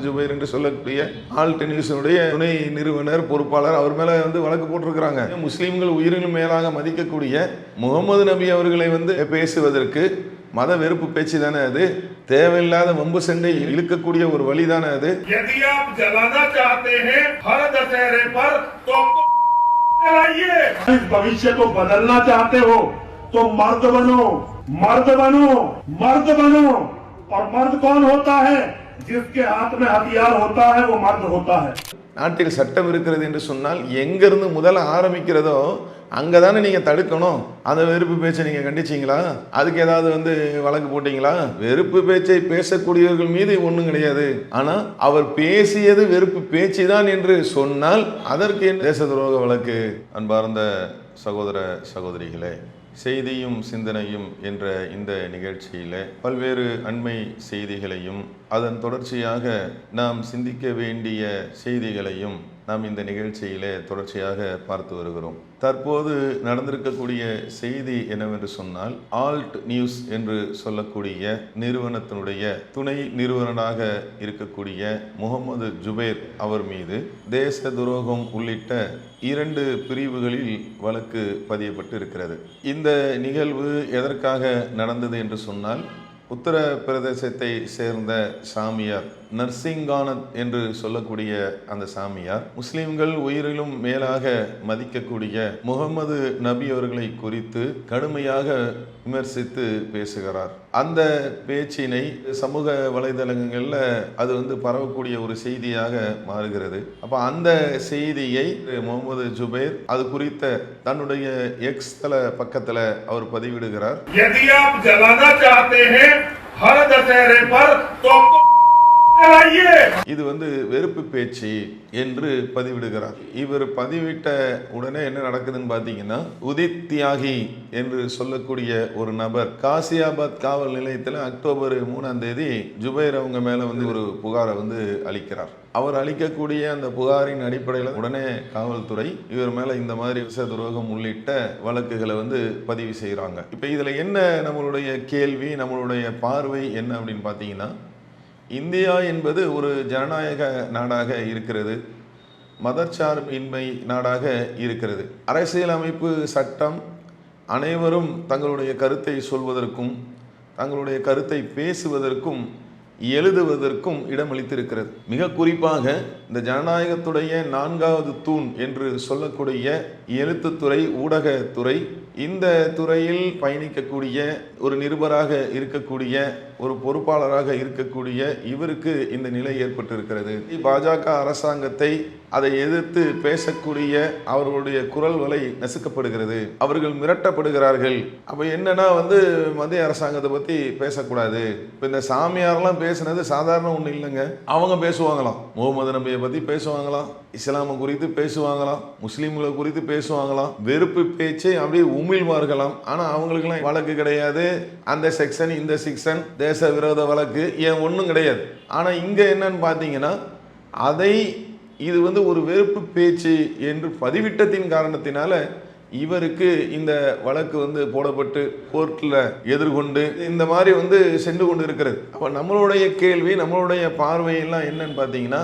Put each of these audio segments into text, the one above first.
முகமது ஜுபைர் என்று சொல்லக்கூடிய ஆல் டென்னிஸனுடைய துணை நிறுவனர் பொறுப்பாளர் அவர் மேல வந்து வழக்கு போட்டிருக்கிறாங்க முஸ்லீம்கள் உயிரினும் மேலாக மதிக்கக்கூடிய முகமது நபி அவர்களை வந்து பேசுவதற்கு மத வெறுப்பு பேச்சு தானே அது தேவையில்லாத வம்பு சண்டை இழுக்கக்கூடிய ஒரு வழி தானே அது यदि आप जलाना चाहते हैं हर दशहरे पर तो आपको जलाइए इस भविष्य को बदलना चाहते हो तो मर्द बनो मर्द बनो मर्द बनो और मर्द कौन होता है जिसके हाथ में हथियार होता है वो मर्द होता है நாட்டில் சட்டம் இருக்கிறது என்று சொன்னால் எங்கிருந்து முதல்ல ஆரம்பிக்கிறதோ அங்கே தானே நீங்கள் தடுக்கணும் அந்த வெறுப்பு பேச்சை நீங்கள் கண்டிச்சீங்களா அதுக்கு ஏதாவது வந்து வழக்கு போட்டீங்களா வெறுப்பு பேச்சை பேசக்கூடியவர்கள் மீது ஒன்றும் கிடையாது ஆனால் அவர் பேசியது வெறுப்பு பேச்சு தான் என்று சொன்னால் அதற்கு என்ன தேச துரோக வழக்கு அன்பார்ந்த சகோதர சகோதரிகளே செய்தியும் சிந்தனையும் என்ற இந்த நிகழ்ச்சியில் பல்வேறு அண்மை செய்திகளையும் அதன் தொடர்ச்சியாக நாம் சிந்திக்க வேண்டிய செய்திகளையும் நாம் இந்த நிகழ்ச்சியிலே தொடர்ச்சியாக பார்த்து வருகிறோம். தற்போது நடந்திருக்கக்கூடிய செய்தி என்னவென்று சொன்னால் ஆல்ட் நியூஸ் என்று சொல்லக்கூடிய நிறுவனத்தினுடைய துணை நிறுவனராக இருக்கக்கூடிய முகமது ஜுபேர் அவர் மீது தேச துரோகம் உள்ளிட்ட இரண்டு பிரிவுகளில் வழக்கு பதியப்பட்டு இருக்கிறது இந்த நிகழ்வு எதற்காக நடந்தது என்று சொன்னால் உத்தரப்பிரதேசத்தை சேர்ந்த சாமியார் நர்சிங்கானத் என்று சொல்லக்கூடிய அந்த சாமியார் முஸ்லிம்கள் உயிரிலும் மேலாக மதிக்கக்கூடிய முகமது நபி அவர்களை குறித்து கடுமையாக விமர்சித்து பேசுகிறார் அந்த பேச்சினை சமூக வலைதளங்களில் அது வந்து பரவக்கூடிய ஒரு செய்தியாக மாறுகிறது அப்போ அந்த செய்தியை முகமது ஜுபேர் அது குறித்த தன்னுடைய எக்ஸ் தள பக்கத்தில் அவர் பதிவிடுகிறார் यदि आप जलाना चाहते हैं हर दशहरे पर तो आपको जलाइए இது வந்து வெறுப்பு பேச்சு என்று பதிவிடுகிறார். இவர் பதிவிட்ட உடனே என்ன நடக்குதுன்னு பார்த்தீங்கன்னா உதித் தியாகி என்று சொல்லக்கூடிய ஒரு நபர் காசியாபாத் காவல் நிலையத்தில் அக்டோபர் மூணாம் தேதி ஜுபைர் அவங்க மேலே வந்து ஒரு புகாரை வந்து அளிக்கிறார். அவர் அளிக்கக்கூடிய அந்த புகாரின் அடிப்படையில் உடனே காவல்துறை இவர் மேலே இந்த மாதிரி விச துரோகம் உள்ளிட்ட வழக்குகளை வந்து பதிவு செய்கிறாங்க இப்போ இதில் என்ன நம்மளுடைய கேள்வி நம்மளுடைய பார்வை என்ன அப்படின்னு பார்த்தீங்கன்னா இந்தியா என்பது ஒரு ஜனநாயக நாடாக இருக்கிறது. மதச்சார்பின்மை நாடாக இருக்கிறது. அரசியலமைப்பு சட்டம் அனைவரும் தங்களுடைய கருத்தை சொல்வதற்கும் தங்களுடைய கருத்தை பேசுவதற்கும் எழுதுவதற்கும் இடமளித்திருக்கிறது. மிக குறிப்பாக இந்த ஜனநாயகத்துடைய நான்காவது தூண் என்று சொல்லக்கூடிய எழுத்துத்துறை ஊடகத்துறை இந்த துறையில் பயணிக்கக்கூடிய ஒரு நிருபராக இருக்கக்கூடிய ஒரு பொறுப்பாளராக இருக்கக்கூடிய இவருக்கு இந்த நிலை ஏற்பட்டிருக்கிறது. பாஜக அரசாங்கத்தை அதை எதிர்த்து பேசக்கூடிய அவர்களுடைய குரல் வலை நசுக்கப்படுகிறது. அவர்கள் மிரட்டப்படுகிறார்கள். அப்போ என்னன்னா வந்து மத்திய அரசாங்கத்தை பற்றி பேசக்கூடாது. இப்போ இந்த சாமியாரெல்லாம் பேசுனது சாதாரண ஒன்று இல்லைங்க. அவங்க பேசுவாங்களாம். முகமது நபியை பற்றி பேசுவாங்களாம். இஸ்லாமை குறித்து பேசுவாங்களாம். முஸ்லீம்களை குறித்து பேசுவாங்களாம் வெறுப்பு பேச்சு அப்படியே உமிழ்வார்களாம். ஆனால் அவங்களுக்குலாம் வழக்கு கிடையாது. அந்த செக்ஷன் இந்த செக்ஷன் தேச விரோத வழக்கு ஏன் ஒன்றும் கிடையாது. ஆனால் இங்கே என்னன்னு பார்த்தீங்கன்னா அதை இது வந்து ஒரு வெறுப்பு பேச்சு என்று பதிவிட்டத்தின் காரணத்தினால இவருக்கு இந்த வழக்கு வந்து போடப்பட்டு கோர்ட்டில் எதிர்கொண்டு இந்த மாதிரி வந்து சென்று கொண்டு இருக்கிறது அப்போ நம்மளுடைய கேள்வி நம்மளுடைய பார்வையெல்லாம் என்னன்னு பார்த்தீங்கன்னா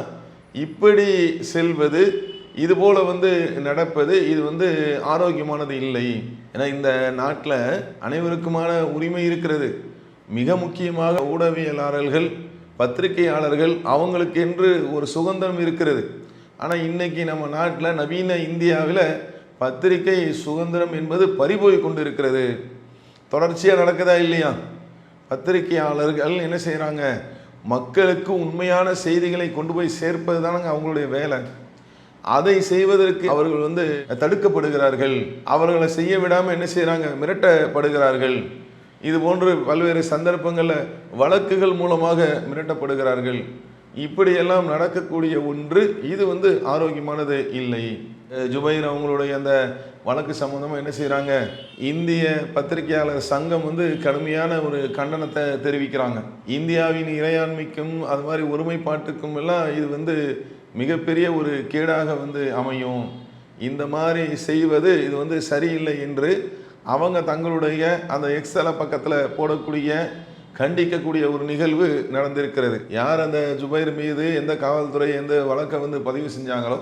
இப்படி செல்வது இதுபோல் வந்து நடப்பது இது வந்து ஆரோக்கியமானது இல்லை. ஏன்னா இந்த நாட்டில் அனைவருக்குமான உரிமை இருக்கிறது. மிக முக்கியமாக ஊடகவியலாளர்கள் பத்திரிகையாளர்கள் அவங்களுக்கு என்று ஒரு சுதந்திரம் இருக்கிறது. ஆனால் இன்றைக்கி நம்ம நாட்டில் நவீன இந்தியாவில் பத்திரிகை சுதந்திரம் என்பது பறிபோய் கொண்டு இருக்கிறது தொடர்ச்சியாக நடக்குதா இல்லையா? பத்திரிகையாளர்கள் என்ன செய்கிறாங்க மக்களுக்கு உண்மையான செய்திகளை கொண்டு போய் சேர்ப்பது தானங்க அவங்களுடைய வேலை. அதை செய்வதற்கு அவர்கள் வந்து தடுக்கப்படுகிறார்கள். அவர்களை செய்ய விடாமல் என்ன செய்கிறாங்க மிரட்டப்படுகிறார்கள். இது போன்று பல்வேறு சந்தர்ப்பங்களில் வழக்குகள் மூலமாக மிரட்டப்படுகிறார்கள். இப்படியெல்லாம் நடக்கக்கூடிய ஒன்று இது வந்து ஆரோக்கியமானது இல்லை. ஜுபைர் அவங்களுடைய அந்த வழக்கு சம்பந்தமாக என்ன செய்கிறாங்க இந்திய பத்திரிகையாளர் சங்கம் வந்து கடுமையான ஒரு கண்டனத்தை தெரிவிக்கிறாங்க. இந்தியாவின் இறையாண்மைக்கும் அது மாதிரி ஒருமைப்பாட்டுக்கும் எல்லாம் இது வந்து மிகப்பெரிய ஒரு கேடாக வந்து அமையும். இந்த மாதிரி செய்வது இது வந்து சரியில்லை என்று அவங்க தங்களுடைய அந்த எக்ஸல பக்கத்தில் போடக்கூடிய கண்டிக்கக்கூடிய ஒரு நிகழ்வு நடந்திருக்கிறது. யார் அந்த ஜுபைர் மீது எந்த காவல்துறை எந்த வழக்கை வந்து பதிவு செஞ்சாங்களோ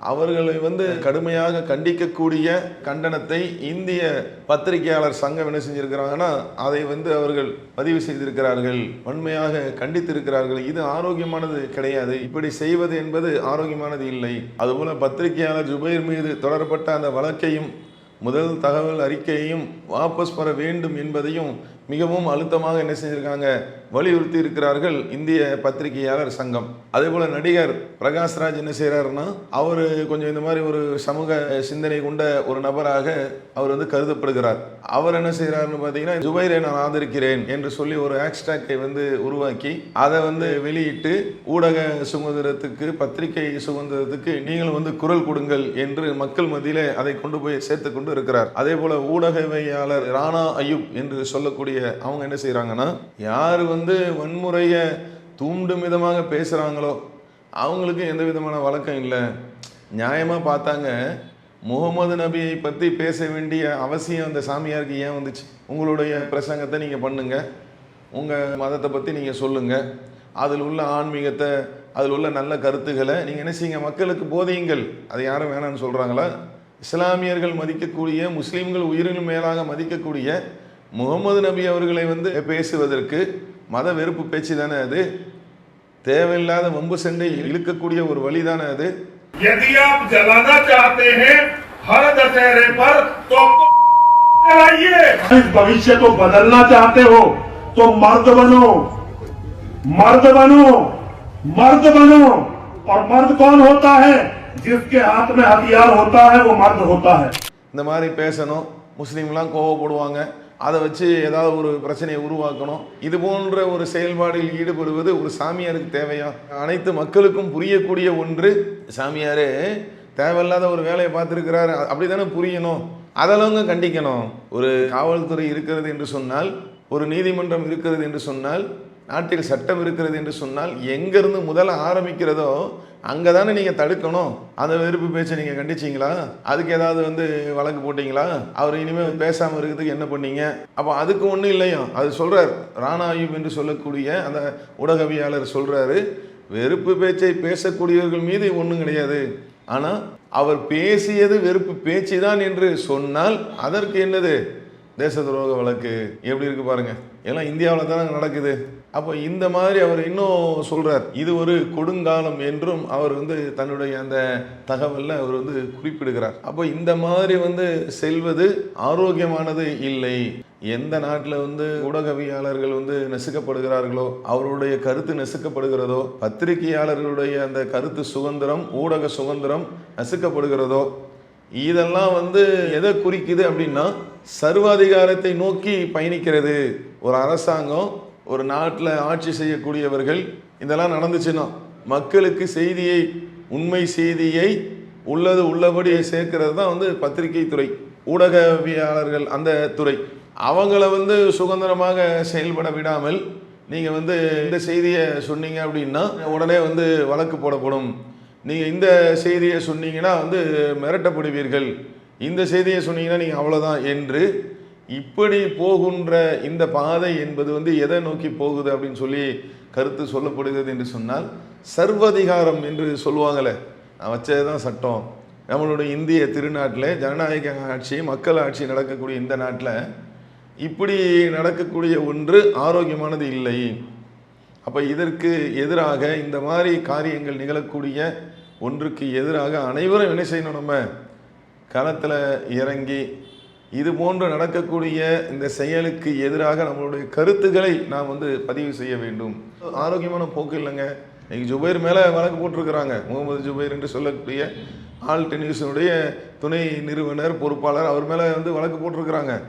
அவர்களை வந்து கடுமையாக கண்டிக்கக்கூடிய கண்டனத்தை இந்திய பத்திரிகையாளர் சங்கம் என்ன செஞ்சிருக்கிறாங்கன்னா அதை வந்து அவர்கள் பதிவு செய்திருக்கிறார்கள். வன்மையாக கண்டித்திருக்கிறார்கள். இது ஆரோக்கியமானது கிடையாது. இப்படி செய்வது என்பது ஆரோக்கியமானது இல்லை. அதுபோல பத்திரிகையாளர் ஜுபைர் மீது தொடரப்பட்ட அந்த வழக்கையும் முதல் தகவல் அறிக்கையையும் வாபஸ் பெற வேண்டும் என்பதையும் மிகவும் அழுத்தமாக என்ன செஞ்சுருக்காங்க? வலியுறுத்தி இருக்கிறார்கள் இந்திய பத்திரிகையாளர் சங்கம். அதே போல் நடிகர் பிரகாஷ்ராஜ் என்ன செய்கிறாருன்னா அவர் கொஞ்சம் இந்த மாதிரி ஒரு சமூக சிந்தனை கொண்ட ஒரு நபராக அவர் வந்து கருதப்படுகிறார். அவர் என்ன செய்கிறாருன்னு பார்த்தீங்கன்னா ஜுபைரை நான் ஆதரிக்கிறேன் என்று சொல்லி ஒரு ஹேஷ்டேக்கை வந்து உருவாக்கி அதை வந்து வெளியிட்டு ஊடக சுதந்திரத்துக்கு பத்திரிகை சுதந்திரத்துக்கு நீங்களும் வந்து குரல் கொடுங்கள் என்று மக்கள் மத்தியில் அதை கொண்டு போய் சேர்த்து கொண்டு இருக்கிறார். அதே போல் ஊடகவியாளர் ராணா அயூப் என்று சொல்லக்கூடிய அவங்க என்ன செய்கிறாங்கன்னா யார் வந்து வன்முறையை தூண்டும் விதமாக பேசுகிறாங்களோ அவங்களுக்கு எந்த விதமான வழக்கம் இல்லை. நியாயமாக பார்த்தாங்க முகமது நபியை பற்றி பேச வேண்டிய அவசியம் அந்த சாமியாருக்கு ஏன் வந்துச்சு? உங்களுடைய பிரசங்கத்தை நீங்கள் பண்ணுங்கள் உங்கள் மதத்தை பற்றி நீங்கள் சொல்லுங்கள் அதில் உள்ள ஆன்மீகத்தை அதில் உள்ள நல்ல கருத்துக்களை நீங்கள் என்ன செய்யுங்க? மக்களுக்கு போதையுங்கள். அதை யாரும் வேணாம்னு சொல்கிறாங்களா இஸ்லாமியர்கள் மதிக்கக்கூடிய முஸ்லீம்கள் உயிரினும் மேலாக மதிக்கக்கூடிய முகமது நபி அவர்களை வந்து பேசுவதற்கு மத வெறுப்பு பேச்சு தானே அது தேவையில்லாத வம்பு சண்டை இழுக்கக்கூடிய ஒரு வழி தானே அது यदि आप जलाना चाहते हैं हर दशहरे पर तो आपको जलाइए इस भविष्य को बदलना चाहते हो तो मर्द बनो मर्द बनो मर्द बनो और मर्द कौन होता है जिसके हाथ में हथियार होता है वो मर्द होता है இந்த மாதிரி பேசணும் முஸ்லீம்லாம் கோவப்படுவாங்க அதை வச்சு ஏதாவது ஒரு பிரச்சனையை உருவாக்கணும். இது போன்ற ஒரு செயல்பாடில் ஈடுபடுவது ஒரு சாமியாருக்கு தேவையா? அனைத்து மக்களுக்கும் புரியக்கூடிய ஒன்று. சாமியார் தேவையில்லாத ஒரு வேலையை பார்த்துருக்கிறாரு. அப்படி தானே புரியணும்? அதெல்லாம் கண்டிக்கணும். ஒரு காவல்துறை இருக்கிறது என்று சொன்னால் ஒரு நீதிமன்றம் இருக்கிறது என்று சொன்னால் நாட்டில் சட்டம் இருக்கிறது என்று சொன்னால் எங்கேருந்து முதல்ல ஆரம்பிக்கிறதோ அங்கே தானே நீங்கள் தடுக்கணும். அந்த வெறுப்பு பேச்சை நீங்கள் கண்டிச்சிங்களா? அதுக்கு ஏதாவது வந்து வழக்கு போட்டிங்களா? அவர் இனிமேல் பேசாமல் இருக்கிறதுக்கு என்ன பண்ணீங்க? அப்போ அதுக்கு ஒன்றும் இல்லையோ? அது சொல்கிறார் ராணா என்று சொல்லக்கூடிய அந்த ஊடகவியாளர் சொல்கிறாரு வெறுப்பு பேச்சை பேசக்கூடியவர்கள் மீது ஒன்றும் கிடையாது. ஆனால் அவர் பேசியது வெறுப்பு பேச்சு தான் என்று சொன்னால் அதற்கு என்னது? தேச துரோக வழக்கு. எப்படி இருக்கு பாருங்க. எல்லாம் இந்தியாவில் தானே நடக்குது. அப்போ இந்த மாதிரி அவர் இன்னும் சொல்கிறார் இது ஒரு கொடுங்காலம் என்றும் அவர் வந்து தன்னுடைய அந்த தகவலில் அவர் வந்து குறிப்பிடுகிறார். அப்போ இந்த மாதிரி வந்து செல்வது ஆரோக்கியமானது இல்லை. எந்த நாட்டில் வந்து ஊடகவியாளர்கள் வந்து நெசுக்கப்படுகிறார்களோ அவருடைய கருத்து நெசுக்கப்படுகிறதோ பத்திரிகையாளர்களுடைய அந்த கருத்து சுதந்திரம் ஊடக சுதந்திரம் நசுக்கப்படுகிறதோ இதெல்லாம் வந்து எதை குறிக்குது அப்படின்னா சர்வாதிகாரத்தை நோக்கி பயணிக்கிறது. ஒரு அரசாங்கம் ஒரு நாட்டில் ஆட்சி செய்யக்கூடியவர்கள் இதெல்லாம் நடந்துச்சுன்னா மக்களுக்கு செய்தியை உண்மை செய்தியை உள்ளது உள்ளபடி சேர்க்கிறது தான் வந்து பத்திரிகை துறை ஊடகவியாளர்கள் அந்த துறை. அவங்கள வந்து சுதந்திரமாக செயல்பட விடாமல் நீங்கள் வந்து இந்த செய்தியை சொன்னீங்க அப்படின்னா உடனே வந்து வழக்கு போடப்படும். நீங்கள் இந்த செய்தியை சொன்னீங்கன்னா வந்து மிரட்டப்படுவீர்கள். இந்த செய்தியை சொன்னீங்கன்னா நீங்கள் அவ்வளோதான் என்று இப்படி போகின்ற இந்த பாதை என்பது வந்து எதை நோக்கி போகுது அப்படின்னு சொல்லி கருத்து சொல்லப்படுகிறது என்று சொன்னால் சர்வதிகாரம் என்று சொல்லுவாங்களே நான் வச்சது தான் சட்டம். நம்மளுடைய இந்திய திருநாட்டில் ஜனநாயக ஆட்சி மக்கள் ஆட்சி நடக்கக்கூடிய இந்த நாட்டில் இப்படி நடக்கக்கூடிய ஒன்று ஆரோக்கியமானது இல்லை. அப்போ இதற்கு எதிராக இந்த மாதிரி காரியங்கள் நிகழக்கூடிய ஒன்றுக்கு எதிராக அனைவரும் என்ன செய்யணும் நம்ம? களத்தில் இறங்கி இது போன்று நடக்கக்கூடிய இந்த செயலுக்கு எதிராக நம்மளுடைய கருத்துக்களை நாம் வந்து பதிவு செய்ய வேண்டும். ஆரோக்கியமான போக்கு இல்லைங்க. இன்னைக்கு ஜுபைர் மேலே வழக்கு போட்டிருக்கிறாங்க. முகமது ஜுபைர் என்று சொல்லக்கூடிய ஆல்ட் நியூஸினுடைய துணை நிறுவனர் பொறுப்பாளர் அவர் மேலே வந்து வழக்கு போட்டிருக்கிறாங்க.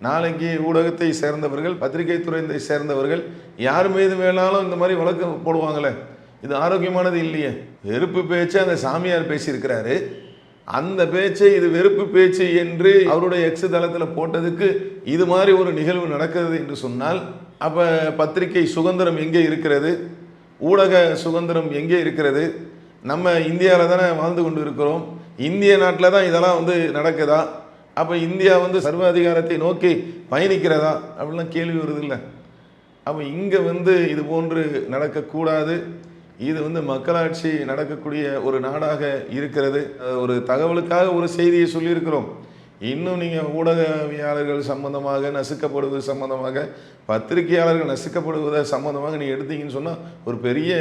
நாளைக்கு ஊடகத்தை சேர்ந்தவர்கள் பத்திரிகை துறையை சேர்ந்தவர்கள் யார் மீது வேணாலும் இந்த மாதிரி வழக்கு போடுவாங்களே. இது ஆரோக்கியமானது இல்லையே. வெறுப்பு பேச்சு அந்த சாமியார் பேசியிருக்கிறாரு. அந்த பேச்சை இது வெறுப்பு பேச்சு என்று அவருடைய எக்ஸ் தளத்தில் போட்டதுக்கு இது மாதிரி ஒரு நிகழ்வு நடக்கிறது என்று சொன்னால் அப்போ பத்திரிகை சுதந்திரம் எங்கே இருக்கிறது? ஊடக சுதந்திரம் எங்கே இருக்கிறது? நம்ம இந்தியாவில் தானே வாழ்ந்து கொண்டு இருக்கிறோம். இந்திய நாட்டில் தான் இதெல்லாம் வந்து நடக்குதா? அப்போ இந்தியா வந்து சர்வ அதிகாரத்தை நோக்கி பயணிக்கிறதா? அப்படிலாம் கேள்வி வருது இல்லை. அப்போ இங்கே வந்து இது போன்று நடக்கக்கூடாது. இது வந்து மக்களாட்சி நடக்கக்கூடிய ஒரு நாடாக இருக்கிறது. ஒரு தகவலுக்காக ஒரு செய்தியை சொல்லியிருக்கிறோம். இன்னும் நீங்கள் ஊடகவியாளர்கள் சம்பந்தமாக நசுக்கப்படுவது சம்பந்தமாக பத்திரிகையாளர்கள் நசுக்கப்படுவதை சம்பந்தமாக நீங்கள் எடுத்தீங்கன்னு சொன்னால் ஒரு பெரிய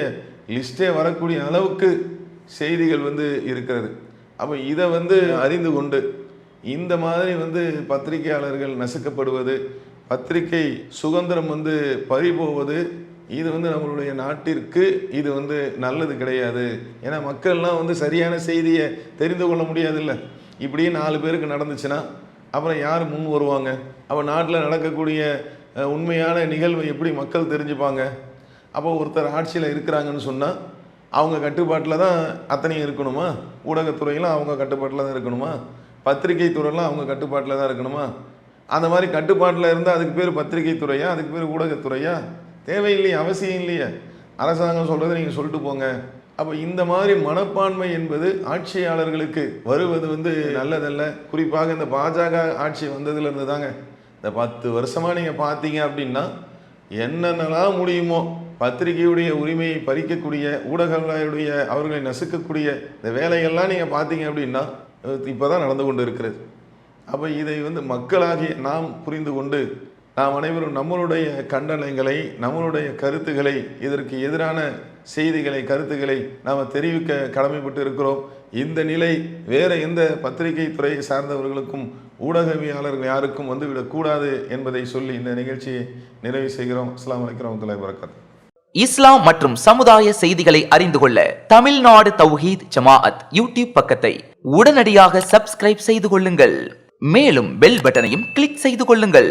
லிஸ்ட்டே வரக்கூடிய அளவுக்கு செய்திகள் வந்து இருக்கிறது. அப்போ இதை வந்து அறிந்து கொண்டு இந்த மாதிரி வந்து பத்திரிகையாளர்கள் நசுக்கப்படுவது பத்திரிகை சுதந்திரம் வந்து பறிபோவது இது வந்து நம்மளுடைய நாட்டிற்கு இது வந்து நல்லது கிடையாது. ஏன்னா மக்கள்லாம் வந்து சரியான செய்தியை தெரிந்து கொள்ள முடியாதுல்ல. இப்படியே நாலு பேருக்கு நடந்துச்சுன்னா அப்புறம் யார் முன் வருவாங்க? அப்போ நாட்டில் நடக்கக்கூடிய உண்மையான நிகழ்வை எப்படி மக்கள் தெரிஞ்சுப்பாங்க? அப்போ ஒருத்தர் ஆட்சியில் இருக்கிறாங்கன்னு சொன்னால் அவங்க கட்டுப்பாட்டில் தான் அத்தனையும் இருக்கணுமா? ஊடகத்துறையெல்லாம் அவங்க கட்டுப்பாட்டில் தான் இருக்கணுமா? பத்திரிகை துறையெல்லாம் அவங்க கட்டுப்பாட்டில் தான் இருக்கணுமா? அந்த மாதிரி கட்டுப்பாட்டில் இருந்தால் அதுக்கு பேர் பத்திரிகை துறையா? அதுக்கு பேர் ஊடகத்துறையா? தேவையில்லையே அவசியம் இல்லையே. அரசாங்கம் சொல்கிறத நீங்கள் சொல்லிட்டு போங்க. அப்போ இந்த மாதிரி மனப்பான்மை என்பது ஆட்சியாளர்களுக்கு வருவது வந்து நல்லதல்ல. குறிப்பாக இந்த பாஜக ஆட்சி வந்ததுலேருந்து தாங்க. இந்த பத்து வருஷமாக நீங்கள் பார்த்தீங்க அப்படின்னா என்னென்னலாம் முடியுமோ பத்திரிகையுடைய உரிமையை பறிக்கக்கூடிய ஊடகங்களுடைய அவர்களை நசுக்கக்கூடிய இந்த வேலைகள்லாம் நீங்கள் பார்த்தீங்க அப்படின்னா இப்போ தான் நடந்து கொண்டு இருக்கிறது அப்போ இதை வந்து மக்களாகிய நாம் புரிந்து கொண்டு நாம் அனைவரும் நம்மளுடைய கண்டனங்களை நம்மளுடைய கருத்துக்களை இதற்கு எதிரான செய்திகளை கருத்துக்களை நாம் தெரிவிக்க கடமைப்பட்டு இருக்கிறோம். இந்த நிலை வேறு எந்த பத்திரிகை துறையை சார்ந்தவர்களுக்கும் ஊடகவியாளர்கள் யாருக்கும் வந்துவிடக்கூடாது என்பதை சொல்லி இந்த நிகழ்ச்சியை நிறைவு செய்கிறோம். அஸ்லாம் வலைக்கம் வரமத்துல்லாஹி வரகாத்து இஸ்லாம் மற்றும் சமுதாய செய்திகளை அறிந்து கொள்ள தமிழ்நாடு தௌஹீத் ஜமாஅத் யூடியூப் பக்கத்தை உடனடியாக சப்ஸ்கிரைப் செய்து கொள்ளுங்கள். மேலும் பெல் பட்டனையும் கிளிக் செய்து கொள்ளுங்கள்.